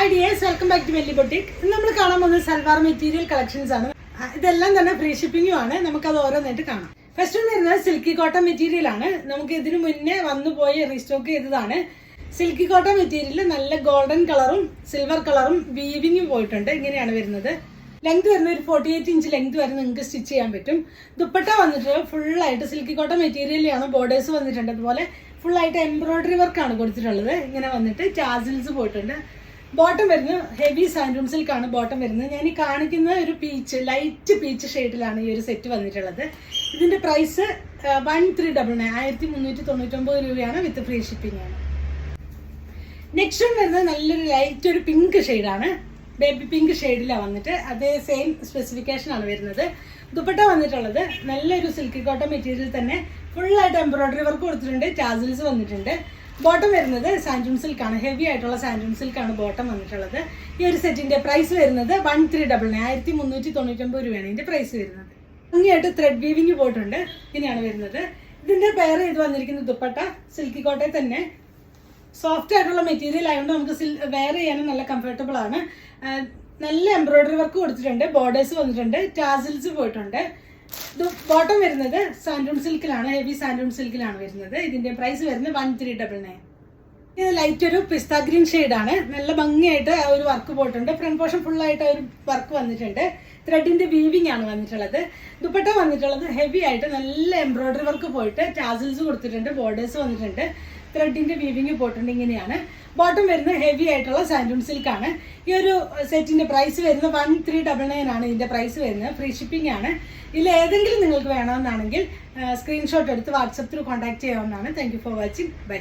Hi dears welcome back to Velli boutique ഇന്ന് നമ്മൾ കാണാൻ പോകുന്നത് സൽവാർ മെറ്റീരിയൽ കളക്ഷൻസ് ആണ്. ഇതെല്ലാം തന്നെ ഫ്രീ ഷിപ്പിംഗും ആണ്. നമുക്ക് നമുക്കത് ഓരോന്നായിട്ട് കാണാം. ഫസ്റ്റ് ഒന്ന് വരുന്നത് സിൽക്കി കോട്ടൺ മെറ്റീരിയൽ ആണ്. നമുക്ക് ഇതിനു മുന്നേ വന്നു പോയി റീസ്റ്റോക്ക് ചെയ്തതാണ്. സിൽക്കി കോട്ടൺ മെറ്റീരിയൽ നല്ല ഗോൾഡൻ കളറും സിൽവർ കളറും വീവിങ്ങും പോയിട്ടുണ്ട്. ഇങ്ങനെയാണ് വരുന്നത്. ലെങ്ത് വരുന്ന ഒരു ഫോർട്ടി എയ്റ്റ് ഇഞ്ച് ലെങ്ത് വരെ നിങ്ങൾക്ക് സ്റ്റിച്ച് ചെയ്യാൻ പറ്റും. ദുപ്പട്ട വന്നിട്ട് ഫുള്ളായിട്ട് സിൽക്കി കോട്ടൺ മെറ്റീരിയലാണ് ബോർഡേഴ്സ് വന്നിട്ടുണ്ട്. അതുപോലെ ഫുള്ളായിട്ട് എംബ്രോയിഡറി വർക്കാണ് കൊടുത്തിട്ടുള്ളത്. ഇങ്ങനെ വന്നിട്ട് ചാർജിൽസ് പോയിട്ടുണ്ട്. ബോട്ടം വരുന്നത് ഹെവി സാൻഡൂൺ സിൽക്കാണ് ബോട്ടം വരുന്നത്. ഞാൻ ഈ കാണിക്കുന്ന ഒരു പീച്ച് ലൈറ്റ് പീച്ച് ഷെയ്ഡിലാണ് ഈ ഒരു സെറ്റ് വന്നിട്ടുള്ളത്. ഇതിന്റെ price one three double nine ആയിരത്തി മുന്നൂറ്റി തൊണ്ണൂറ്റൊമ്പത് രൂപയാണ് വിത്ത് ഫ്രീ ഷിപ്പിംഗ് ആണ്. നെക്സ്റ്റ് വരുന്നത് നല്ലൊരു ലൈറ്റ് ഒരു പിങ്ക് ഷെയ്ഡാണ് ബേബി പിങ്ക് ഷെയ്ഡിലാണ് വന്നിട്ട്. അതേ സെയിം സ്പെസിഫിക്കേഷൻ ആണ് വരുന്നത്. ദുപ്പട്ട വന്നിട്ടുള്ളത്. നല്ലൊരു സിൽക്കി കോട്ടൺ മെറ്റീരിയൽ തന്നെ. ഫുള്ളായിട്ട് എംബ്രോയിഡറി വർക്ക് കൊടുത്തിട്ടുണ്ട്. ചാസിൽസ് വന്നിട്ടുണ്ട്. ബോട്ടം വരുന്നത് സാൻഡൂൺ സിൽക്കാണ് ഹെവി ആയിട്ടുള്ള സാൻഡൂൺ സിൽക്കാണ് ബോട്ടം വന്നിട്ടുള്ളത്. ഈ ഒരു സെറ്റിന്റെ പ്രൈസ് വരുന്നത് വൺ ത്രീ ഡബിൾ നയൻ ആയിരത്തി മുന്നൂറ്റി തൊണ്ണൂറ്റൊമ്പത് രൂപയാണ് ഇതിന്റെ പ്രൈസ് വരുന്നത്. ഭംഗിയായിട്ട് ത്രെഡ് വീവിങ് പോയിട്ടുണ്ട്. ഇങ്ങനെയാണ് വരുന്നത്. ഇതിന്റെ പെയർ ചെയ്ത് വന്നിരിക്കുന്ന ദുപ്പട്ട സിൽക്കി കോട്ടെ തന്നെ. സോഫ്റ്റ് ആയിട്ടുള്ള മെറ്റീരിയൽ ആയതുകൊണ്ട് നമുക്ക് സിൽ വെയർ ചെയ്യാനും നല്ല കംഫർട്ടബിൾ ആണ്. നല്ല എംബ്രോയിഡറി വർക്ക് കൊടുത്തിട്ടുണ്ട്. ബോർഡേഴ്സ് വന്നിട്ടുണ്ട്. ടാസിൽസ് പോയിട്ടുണ്ട്. ബോട്ടം വരുന്നത് സാൻഡൂൺ സിൽക്കിലാണ് ഹെവി സാൻഡൂൺ സിൽക്കിലാണ് വരുന്നത്. ഇതിന്റെ പ്രൈസ് വരുന്നത് വൺ ത്രീ ഡബിൾ നയൻ ഇത് ലൈറ്റ് ഒരു പിസ്ത ഗ്രീൻ ആണ്. നല്ല ഭംഗിയായിട്ട് ആ ഒരു വർക്ക് പോയിട്ടുണ്ട്. ഫ്രണ്ട് പോർഷൻ ഫുൾ ആയിട്ട് ഒരു വർക്ക് വന്നിട്ടുണ്ട്. ത്രെഡിന്റെ വീവിംഗ് ആണ് വന്നിട്ടുള്ളത്. ദുപ്പട്ട വന്നിട്ടുള്ളത് ഹെവി ആയിട്ട് നല്ല എംബ്രോയിഡറി വർക്ക് പോയിട്ട് ടാസിൽസ് കൊടുത്തിട്ടുണ്ട് ബോർഡേഴ്സ് വന്നിട്ടുണ്ട്. ത്രെഡിന്റെ വീവിംഗ് പോയിട്ടുണ്ട് ഇങ്ങനെയാണ്. ബോട്ടം വരുന്നത് ഹെവി ആയിട്ടുള്ള സാൻഡൂൺ സിൽക്ക് ആണ്. ഈ ഒരു സെറ്റിന്റെ പ്രൈസ് വരുന്നത് വൺ ത്രീ ഡബിൾ നയൻ ആണ് ഇതിന്റെ പ്രൈസ് വരുന്നത്. ഫ്രീ ഷിപ്പിംഗ് ആണ്. ഇതിൽ ഏതെങ്കിലും നിങ്ങൾക്ക് വേണമെന്നാണെങ്കിൽ സ്ക്രീൻഷോട്ട് എടുത്ത് വാട്സപ്പ് ത്രൂ കോൺടാക്ട് ചെയ്യാവുന്നതാണ്. Thank for watching bye